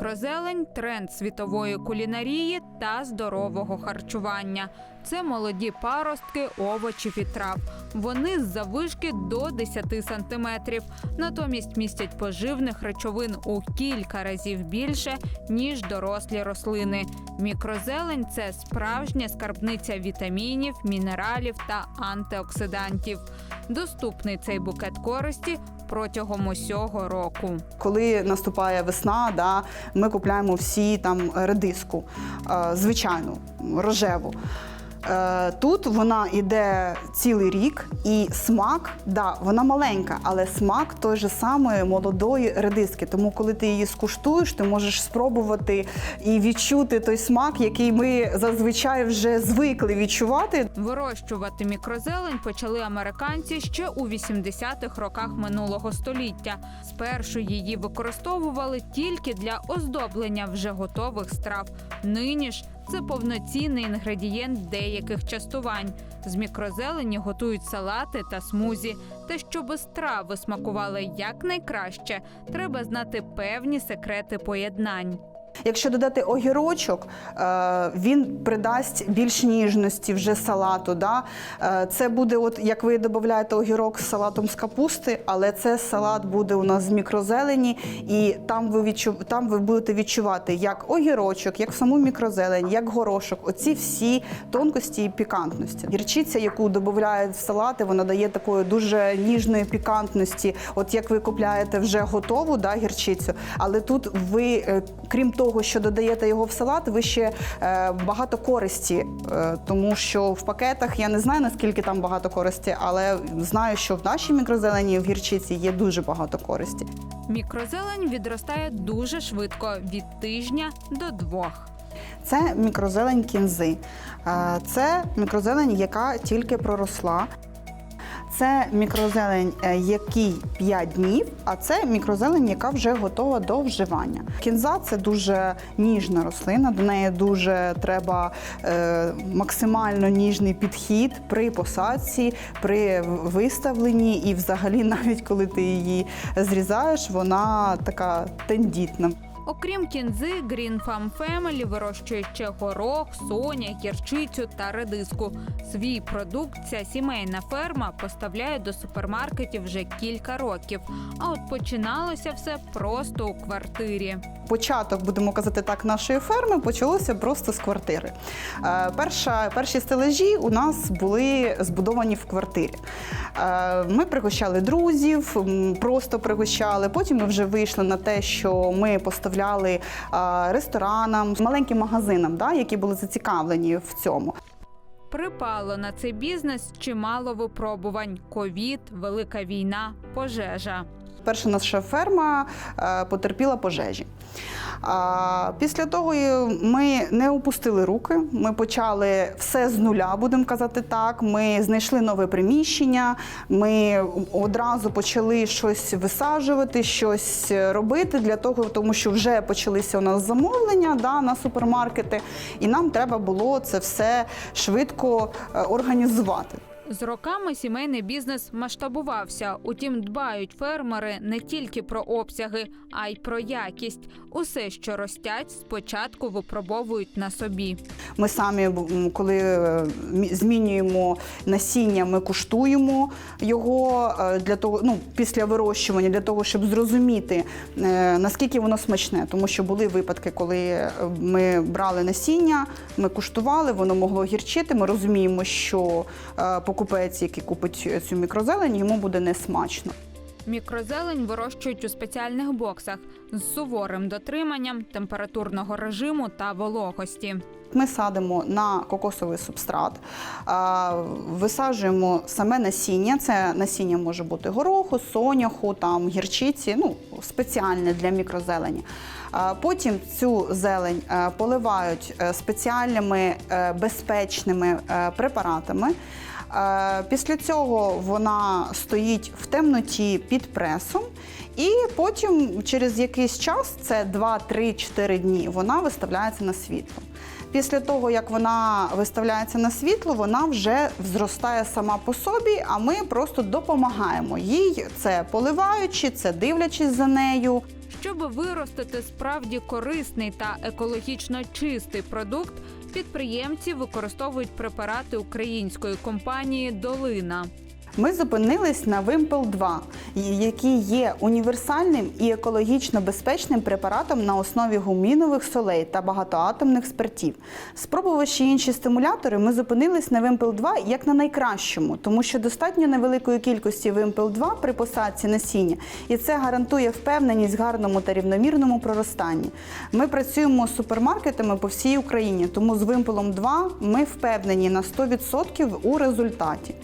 Мікрозелень тренд світової кулінарії та здорового харчування. Це молоді паростки овочів і трав. Вони з заввишки до 10 сантиметрів. Натомість містять поживних речовин у кілька разів більше ніж дорослі рослини. Мікрозелень це справжня скарбниця вітамінів, мінералів та антиоксидантів. Доступний цей букет користі протягом усього року. Коли наступає весна, да, ми купляємо всі там редиску, е, звичайну, рожеву. Е, Тут вона йде цілий рік, і смак, да, вона маленька, але смак той же самої молодої редиски. Тому, коли ти її скуштуєш, ти можеш спробувати і відчути той смак, який ми зазвичай вже звикли відчувати. Вирощувати мікрозелень почали американці ще у 80-х роках минулого століття. Спершу її використовували тільки для оздоблення вже готових страв. Нині ж це повноцінний інгредієнт деяких частувань. З мікрозелені готують салати та смузі. Та щоб страви смакували якнайкраще, треба знати певні секрети поєднань. Якщо додати огірочок, е, він придасть більш ніжності вже салату. Да? Е, Це буде, от як ви додаєте огірок з салатом з капусти, але це салат буде у нас з мікрозелені, і там ви відчу... там ви будете відчувати як огірочок, як саму мікрозелень, як горошок. Оці всі тонкості і пікантності. Гірчиця, яку додають в салати, вона дає такої дуже ніжної пікантності. От як ви купляєте вже готову да, гірчицю, але тут ви, е, крім того, що додаєте його в салат, ви ще е, багато користі, е, тому що в пакетах я не знаю наскільки там багато користі, але знаю, що в нашій мікрозелені в гірчиці є дуже багато користі. Мікрозелень відростає дуже швидко від тижня до двох. Це мікрозелень кінзи. Е, Це мікрозелень, яка тільки проросла. Це мікрозелень, е, який 5 днів, а це мікрозелень, яка вже готова до вживання. Кінза це дуже ніжна рослина, до неї дуже треба е, максимально ніжний підхід при посадці, при виставленні, і взагалі, навіть коли ти її зрізаєш, вона така тендітна. Окрім кінзи, Green Farm Family вирощує ще горох, соня, гірчицю та редиску. Свій продукт ця сімейна ферма поставляє до супермаркетів вже кілька років. А от починалося все просто у квартирі. початок, будемо казати так, нашої ферми почалося просто з квартири. Е, Перша, перші стележі у нас були збудовані в квартирі. Е, Ми пригощали друзів, просто пригощали. Потім ми вже вийшли на те, що ми поставляли е, ресторанам, маленьким магазинам, да, які були зацікавлені в цьому. Припало на цей бізнес чимало випробувань: ковід, велика війна, пожежа. Перша наша ферма е, потерпіла пожежі. Після того ми не опустили руки. Ми почали все з нуля, будемо казати так. Ми знайшли нове приміщення. Ми одразу почали щось висаджувати, щось робити для того, тому що вже почалися у нас замовлення да, на супермаркети, і нам треба було це все швидко е, організувати. З роками сімейний бізнес масштабувався. Утім, дбають фермери не тільки про обсяги, а й про якість. Усе, що ростять, спочатку випробовують на собі. Ми самі, коли е, змінюємо насіння, ми куштуємо його е, для того, ну після вирощування, для того, щоб зрозуміти е, наскільки воно смачне. Тому що були випадки, коли ми брали насіння, ми куштували, воно могло гірчити. Ми розуміємо, що е, покупець, який купить цю мікрозелень, йому буде несмачно. Мікрозелень вирощують у спеціальних боксах з суворим дотриманням температурного режиму та вологості. Ми садимо на кокосовий субстрат, висаджуємо саме насіння. Це насіння може бути гороху, соняху, там, гірчиці, ну, спеціальне для мікрозелені. Потім цю зелень е, поливають е, спеціальними е, безпечними препаратами. Е, Після цього вона стоїть в темноті під пресом, і потім через якийсь час, це 2-3-4 дні, вона виставляється на світло. Після того, як вона виставляється на світло, вона вже зростає сама по собі, а ми просто допомагаємо їй, це поливаючи, це дивлячись за нею. Щоб виростити справді корисний та екологічно чистий продукт, підприємці використовують препарати української компанії Долина. Ми зупинились на Вимпел 2, який є універсальним і екологічно безпечним препаратом на основі гумінових солей та багатоатомних спиртів. Спробувавши інші стимулятори, ми зупинились на Вимпел 2 як на найкращому, тому що достатньо невеликої кількості Вимпел 2 при посадці насіння, і це гарантує впевненість в гарному та рівномірному проростанні. Ми працюємо з супермаркетами по всій Україні, тому з Вимпелом 2 ми впевнені на 100% у результаті.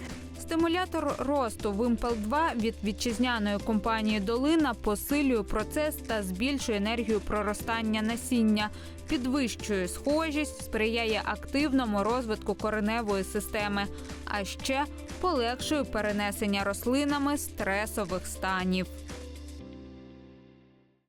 Стимулятор росту Вимпел 2 від вітчизняної компанії Долина посилює процес та збільшує енергію проростання насіння, підвищує схожість, сприяє активному розвитку кореневої системи, а ще полегшує перенесення рослинами стресових станів.